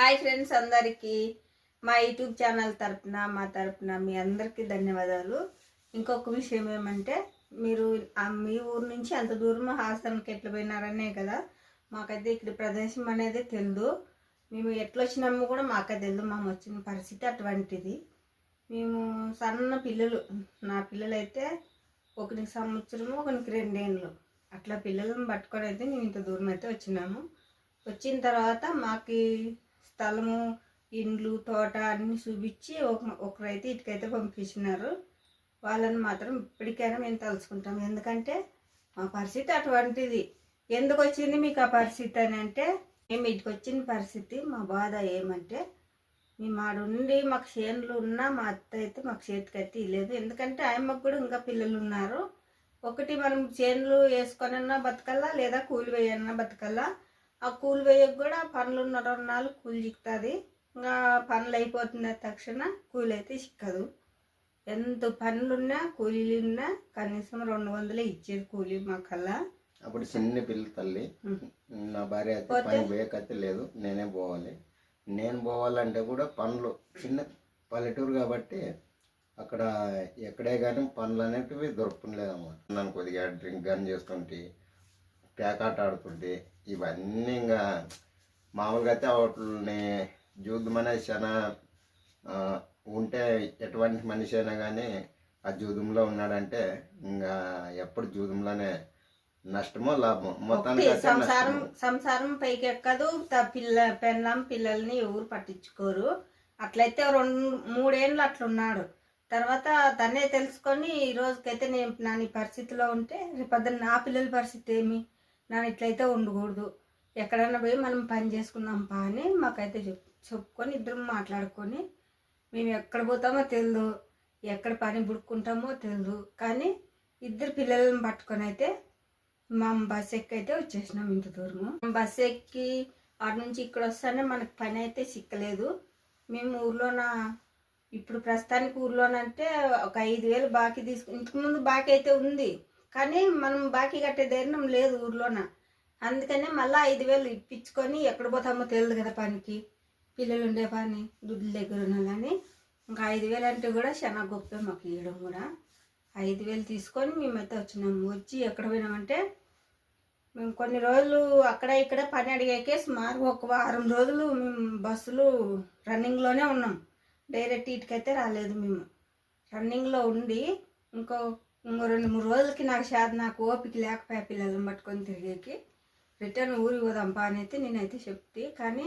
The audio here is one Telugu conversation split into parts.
హాయ్ ఫ్రెండ్స్ అందరికీ మా యూట్యూబ్ ఛానల్ తరపున మా తరపున మీ అందరికీ ధన్యవాదాలు. ఇంకొక విషయం ఏమంటే మీరు మీ ఊరు నుంచి అంత దూరం హాస్టల్కి ఎట్లా పోయినారనే కదా మాకైతే ఇక్కడ ప్రదేశం అనేది తెలియదు మేము ఎట్లా వచ్చినామో కూడా మాకే తెలియదు మేము వచ్చిన పరిస్థితి అటువంటిది. మేము సన్న పిల్లలు నా పిల్లలైతే ఒకరికి సంవత్సరము ఒకరికి రెండేళ్ళు అట్లా పిల్లలను పట్టుకొని అయితే మేము ఇంత దూరం అయితే వచ్చినాము. వచ్చిన తర్వాత మాకు స్థలము ఇండ్లు తోట అన్ని చూపించి ఒక ఒకరైతే ఇటుకైతే పంపించినారు. వాళ్ళని మాత్రం ఇప్పటికైనా మేము తలుచుకుంటాం. ఎందుకంటే మా పరిస్థితి అటువంటిది. ఎందుకు వచ్చింది మీకు ఆ పరిస్థితి అని అంటే మేము ఇటుకు వచ్చిన పరిస్థితి మా బాధ ఏమంటే మేము ఆడుండి మాకు చేనులు ఉన్నా మా అత్త అయితే మాకు చేతికి అయితే ఇవ్వలేదు ఎందుకంటే ఆయమ్మకు కూడా ఇంకా పిల్లలు ఉన్నారు. ఒకటి మనం చేనులు వేసుకొనన్నా బతకల్లా లేదా కూలి వేయన్నా బతకల్లా ఆ కూలి వేయకు కూడా పనులు ఉన్న రెండు నాలుగు కూలి చిక్కుతుంది. ఇంకా పనులు అయిపోతున్న తక్షణ కూలి అయితే చిక్కదు. ఎంత పనులున్నా కూలీలు ఉన్నా కనీసం రెండు వందలే ఇచ్చేది కూలి మాకల్లా అప్పుడు చిన్న పిల్ల తల్లి నా భార్య అయితే? పని పోయేకైతే లేదు నేనే పోవాలి. నేను పోవాలంటే కూడా పనులు చిన్న పల్లెటూరు కాబట్టి అక్కడ ఎక్కడే కానీ పనులు అనేటివి దొరకలేదన్నమాట నన్ను కొద్దిగా డ్రింక్ గన్ చేస్తుంటే పేకాట ఆడుతుంటే ఇవన్నీ ఇంకా మామూలుగా అయితే వాటిని జూదం అనేది చాలా ఉంటే ఎటువంటి మనిషి అయినా కానీ ఆ జూదంలో ఉన్నాడంటే ఇంకా ఎప్పుడు జూదంలోనే నష్టమో లాభమో మొత్తానికి సంసారం. సంసారం పైకి ఎక్కదు పిల్ల పెళ్ళం పిల్లల్ని ఎవరు పట్టించుకోరు. అట్లయితే రెండు మూడేళ్ళు అట్లున్నాడు. తర్వాత తనే తెలుసుకొని ఈ రోజుకైతే నేను నా పరిస్థితిలో ఉంటే రేపొద్దున నా పిల్లల పరిస్థితి ఏమి? నన్ను ఇట్లయితే ఉండకూడదు. ఎక్కడైనా పోయి మనం పని చేసుకుందాం పా అని మాకైతే చెప్ చెప్పుకొని ఇద్దరం మాట్లాడుకొని మేము ఎక్కడ పోతామో తెలియదు ఎక్కడ పని బుడుకుంటామో తెలియదు కానీ ఇద్దరు పిల్లలను పట్టుకొని అయితే మా బస్ ఎక్కి అయితే వచ్చేసినాం ఇంత దూరము. బస్ ఎక్కి అటు నుంచి ఇక్కడ వస్తానే మనకు పని అయితే సిక్కలేదు. మేము ఊర్లోన ఇప్పుడు ప్రస్తుతానికి ఊర్లోనంటే ఒక ఐదు వేలు బాకీ తీసుకు ఇంతకుముందు బాకీ అయితే ఉంది. కానీ మనం బాకీ కట్టే ధైర్యం లేదు ఊర్లోన. అందుకనే మళ్ళీ ఐదు వేలు ఇప్పించుకొని ఎక్కడ పోతామో తెలియదు కదా పనికి. పిల్లలు ఉండే పని దుడ్ల దగ్గర ఉండాలని ఇంకా ఐదు వేలు అంటే కూడా చాలా గొప్ప మాకు ఇవ్వడం కూడా. ఐదు వేలు తీసుకొని మేమైతే వచ్చినాము వచ్చి ఎక్కడ పోయినామంటే మేము కొన్ని రోజులు అక్కడ ఇక్కడ పని అడిగాకే సుమారు ఒక వారం రోజులు మేము బస్సులు రన్నింగ్లోనే ఉన్నాం. డైరెక్ట్ ఇటుకైతే రాలేదు మేము. రన్నింగ్లో ఉండి ఇంకో రెండు మూడు రోజులకి నాకు శాత నాకు ఓపిక లేకపోయా పిల్లలను పట్టుకొని తిరిగేకి. రిటర్న్ ఊరికి పోదాంపా అని అయితే నేనైతే చెప్తే కానీ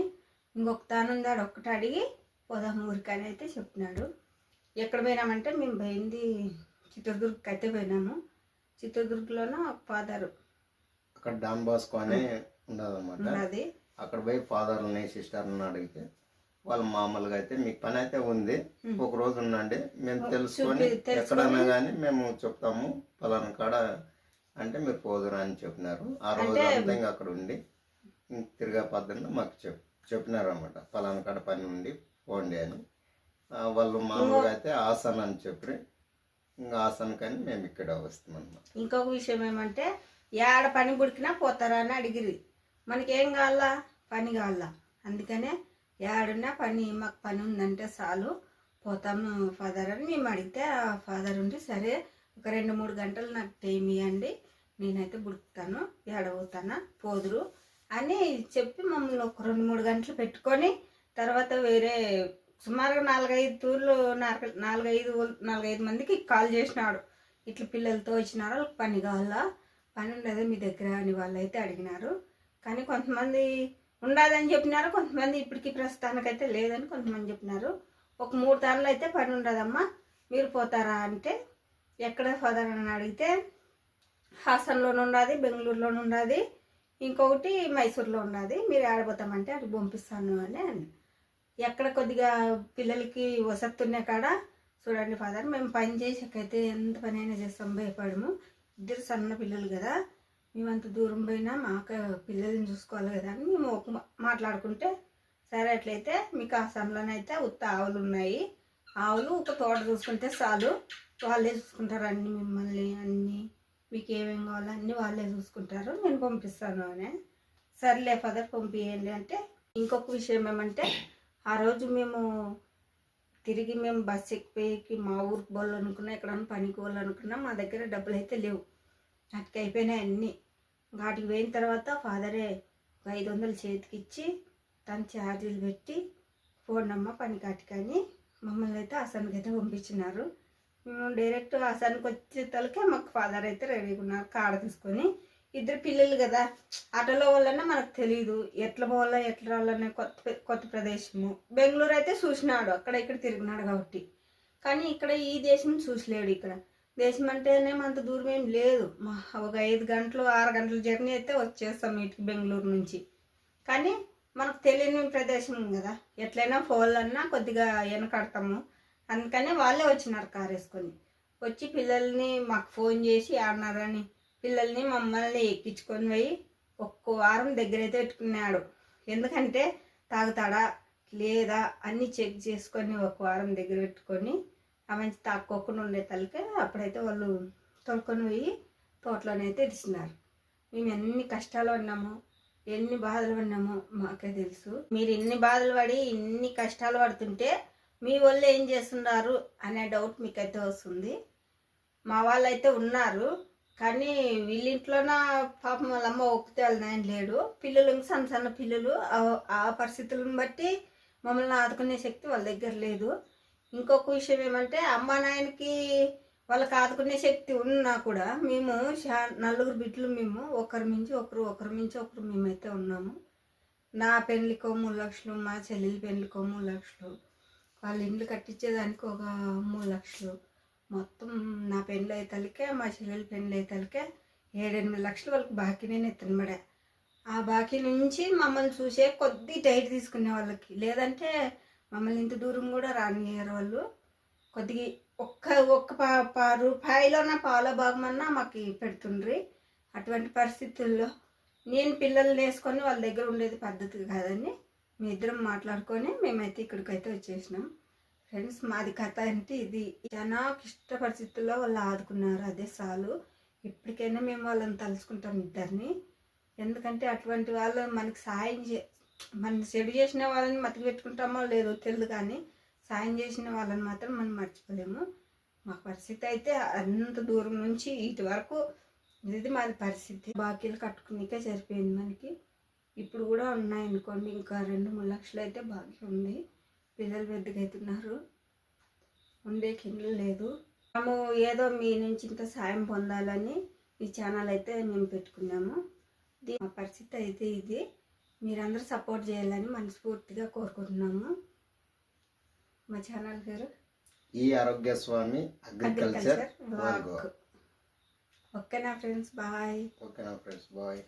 ఇంకొక తానుందాడు ఒక్కటి అడిగి పోదాం ఊరికి అని అయితే చెప్పినాడు. ఎక్కడ పోయినామంటే మేము పోయింది చిత్రదుర్గకి అయితే పోయినాము. చిత్రదుర్గలోన ఒక ఫాదర్ అక్కడ డాన్ బాస్కో అని ఉండదన్నమాట. ఉన్నది అక్కడ పోయి ఫాదర్ని సిస్టర్ని అడిగితే వాళ్ళు మామూలుగా అయితే మీకు పని అయితే ఉంది. ఒక రోజు ఉండండి. మేము తెలుసుకొని ఎక్కడన్నా కానీ మేము చెప్తాము. పలానా కాడ అంటే మీరు పోదురా అని చెప్పినారు. ఆ రోజు అంటే- అంతా ఇంకా అక్కడ ఉండి ఇంక తిరిగే పద్ధతిలో మాకు చెప్ చెప్పినారు అనమాట పలానా కాడ పని ఉంది పోండి అని. వాళ్ళు మామూలుగా అయితే ఆసన్ అని చెప్పి ఇంకా ఆసన్ కానీ మేము ఇక్కడ వస్తాం అనమాట ఇంకొక విషయం ఏమంటే ఏడ పని పుడికినా పోతారా అని అడిగిరి మనకేం కావాలా? పని కావాలా. అందుకనే ఏడున్నా పని మాకు పని ఉందంటే చాలు. పోతాము ఫాదర్ అని మేము అడిగితే ఆ ఫాదర్ ఉండి సరే ఒక రెండు మూడు గంటలు నాకు టైం ఇవ్వండి నేనైతే బుడుకుతాను ఏడ పోదురు అని చెప్పి మమ్మల్ని ఒక రెండు మూడు గంటలు పెట్టుకొని తర్వాత వేరే సుమారుగా నాలుగైదు తూర్లు నాలుగు- నాలుగైదు నాలుగైదు మందికి కాల్ చేసినాడు. ఇట్లా పిల్లలతో వచ్చినారు వాళ్ళకి పని కావాలా? పని ఉండదు మీ దగ్గర అని వాళ్ళు అయితే అడిగినారు. కానీ కొంతమంది ఉండదని చెప్పినారు. కొంతమంది ఇప్పటికి ప్రస్తుతానికైతే లేదని కొంతమంది చెప్పినారు. ఒక మూడు దానిలో అయితే పని ఉండదమ్మా. మీరు పోతారా అంటే ఎక్కడ ఫాదర్ అని అడిగితే హాసన్లోనే ఉన్నది బెంగళూరులోనే ఉన్నది ఇంకొకటి మైసూర్లో ఉన్నది మీరు ఆడిపోతామంటే అటు పంపిస్తాను అని అని ఎక్కడ కొద్దిగా పిల్లలకి వసతున్న కాడ చూడండి ఫాదర్ మేము పని చేసాకైతే ఎంత పని అయినా చేస్తాం భయపడము. ఇద్దరు సన్న పిల్లలు కదా. మేము దూరం పోయినా మాకు పిల్లల్ని చూసుకోవాలి కదా అని మేము ఒక మాట్లాడుకుంటే సరే అట్లయితే మీకు ఆ సన్లోనైతే ఉత్త ఆవులు ఉన్నాయి. ఆవులు ఒక తోట చూసుకుంటే చాలు. వాళ్ళే చూసుకుంటారు అన్ని మిమ్మల్ని అన్ని మీకు ఏమేమి కావాలో అన్నీ వాళ్ళే చూసుకుంటారు. నేను పంపిస్తాను అని. సర్లే ఫదర్ పంపించండి అంటే ఇంకొక విషయం ఏమంటే ఆ రోజు మేము తిరిగి మేము బస్ ఎక్కిపోయి మా ఊరికి పోవాలనుకున్నా ఎక్కడన్నా పనికి పోవాలనుకున్నా మా దగ్గర డబ్బులు అయితే లేవు. వాటికి అయిపోయినాయి అన్నీ. వాటికి పోయిన తర్వాత ఫాదరే ఒక ఐదు వందలు చేతికి ఇచ్చి తను ఛార్జీలు పెట్టి ఫోన్ అమ్మ పని కాటికని మమ్మల్ని అయితే అసన్కి అయితే పంపించినారు. మేము డైరెక్ట్ అసన్కి వచ్చే తలకే మాకు ఫాదర్ అయితే రెడీగా ఉన్నారు కాడ తీసుకొని. ఇద్దరు పిల్లలు కదా ఆటోలో వాళ్ళన్నా మనకు తెలియదు ఎట్లా పోవాలో ఎట్లా రావాలనే కొత్త కొత్త ప్రదేశము. బెంగళూరు అయితే చూసినాడు అక్కడ ఇక్కడ తిరిగినాడు కాబట్టి. కానీ ఇక్కడ ఈ దేశం చూసలేడు ఇక్కడ. దేశం అంటేనే అంత దూరం ఏం లేదు. మా ఒక ఐదు గంటలు ఆరు గంటల జర్నీ అయితే వచ్చేస్తాం ఇటుకి బెంగళూరు నుంచి. కానీ మనకు తెలియని ప్రదేశం కదా. ఎట్లయినా అన్నా కొద్దిగా వెనకడతాము. అందుకనే వాళ్ళే వచ్చినారు కారు వేసుకొని. వచ్చి పిల్లల్ని మాకు ఫోన్ చేసి ఆడినారని పిల్లల్ని మమ్మల్ని ఎక్కించుకొని పోయి ఒక్క వారం దగ్గరైతే పెట్టుకున్నాడు. ఎందుకంటే తాగుతాడా లేదా అన్నీ చెక్ చేసుకొని ఒక వారం దగ్గర పెట్టుకొని ఆ మంచి తాక్కోకుండా ఉండే తలకే అప్పుడైతే వాళ్ళు తొలుకొని పోయి తోటలోనైతే ఇడిచినారు. మేము ఎన్ని కష్టాలు ఉన్నాము ఎన్ని బాధలు పడినామో మాకే తెలుసు. మీరు ఇన్ని బాధలు పడి ఇన్ని కష్టాలు పడుతుంటే మీ వాళ్ళు ఏం చేస్తున్నారు అనే డౌట్ మీకైతే వస్తుంది. మా వాళ్ళు అయితే ఉన్నారు కానీ వీళ్ళింట్లోన పాపం వాళ్ళ అమ్మ ఒప్పితే వాళ్ళ లేడు. పిల్లలు సన్న సన్న పిల్లలు ఆ పరిస్థితులను బట్టి మమ్మల్ని ఆదుకునే శక్తి వాళ్ళ దగ్గర లేదు. ఇంకొక విషయం ఏమంటే అమ్మ నాయనకి వాళ్ళకి ఆదుకునే శక్తి ఉన్నా కూడా మేము నలుగురు బిడ్డలు మేము ఒకరి మించి ఒకరు ఒకరి మించి ఒకరు మేమైతే ఉన్నాము. నా పెళ్ళికో మూడు లక్షలు మా చెల్లెలి పెళ్ళికో మూడు లక్షలు వాళ్ళ ఇండ్లు కట్టించేదానికి ఒక మూడు లక్షలు. మొత్తం నా పెళ్ళి అయితే మా చెల్లెలి పెళ్ళి అయితే ఏడెనిమిది లక్షలు వాళ్ళకి బాకీ నేను ఎత్తనబడా. ఆ బాకీ నుంచి మమ్మల్ని చూసే కొద్ది టైట్ తీసుకునే వాళ్ళకి లేదంటే మమ్మల్ని ఇంత దూరం కూడా రానియ్యారు వాళ్ళు. కొద్దిగా ఒక్క ఒక్క పా రూపాయలన్న రూపాయిలోన పాల భాగమన్నా మాకు పెడుతుండ్రి. అటువంటి పరిస్థితుల్లో నేను పిల్లల్ని వేసుకొని వాళ్ళ దగ్గర ఉండేది పద్ధతి కాదని మీ ఇద్దరం మాట్లాడుకొని మేమైతే ఇక్కడికైతే వచ్చేసినాం. ఫ్రెండ్స్ మాది కథ అంటే ఇది. చాలా క్లిష్ట పరిస్థితుల్లో వాళ్ళు ఆదుకున్నారు అదే చాలు. ఇప్పటికైనా మేము వాళ్ళని తలుచుకుంటాం ఇద్దరిని. ఎందుకంటే అటువంటి వాళ్ళు మనకి సాయం చే మనం చెడు చేసిన వాళ్ళని మతికి పెట్టుకుంటామో లేదో తెలియదు కానీ సాయం చేసిన వాళ్ళని మాత్రం మనం మర్చిపోలేము. మా పరిస్థితి అయితే అంత దూరం నుంచి ఇటు వరకు ఇది మాది పరిస్థితి. బాకీలు కట్టుకునికే సరిపోయింది మనకి. ఇప్పుడు కూడా ఉన్నాయి అనుకోండి ఇంకా రెండు మూడు లక్షలు అయితే బాకీ ఉంది. పిల్లలు పెద్దగైతున్నారు ఉండే కిండ్లు లేదు. మేము ఏదో మీ నుంచి ఇంత సాయం పొందాలని ఈ ఛానల్ అయితే మేము పెట్టుకున్నాము. ఇది మా పరిస్థితి అయితే ఇది. మీరందరూ సపోర్ట్ చేయాలని మనస్ఫూర్తిగా కోరుకుంటున్నాము. మా ఛానల్ పేరు ఈ ఆరోగ్య స్వామి అగ్రికల్చర్ ఓకేనా ఫ్రెండ్స్ బాయ్. ఓకేనా ఫ్రెండ్స్ బాయ్.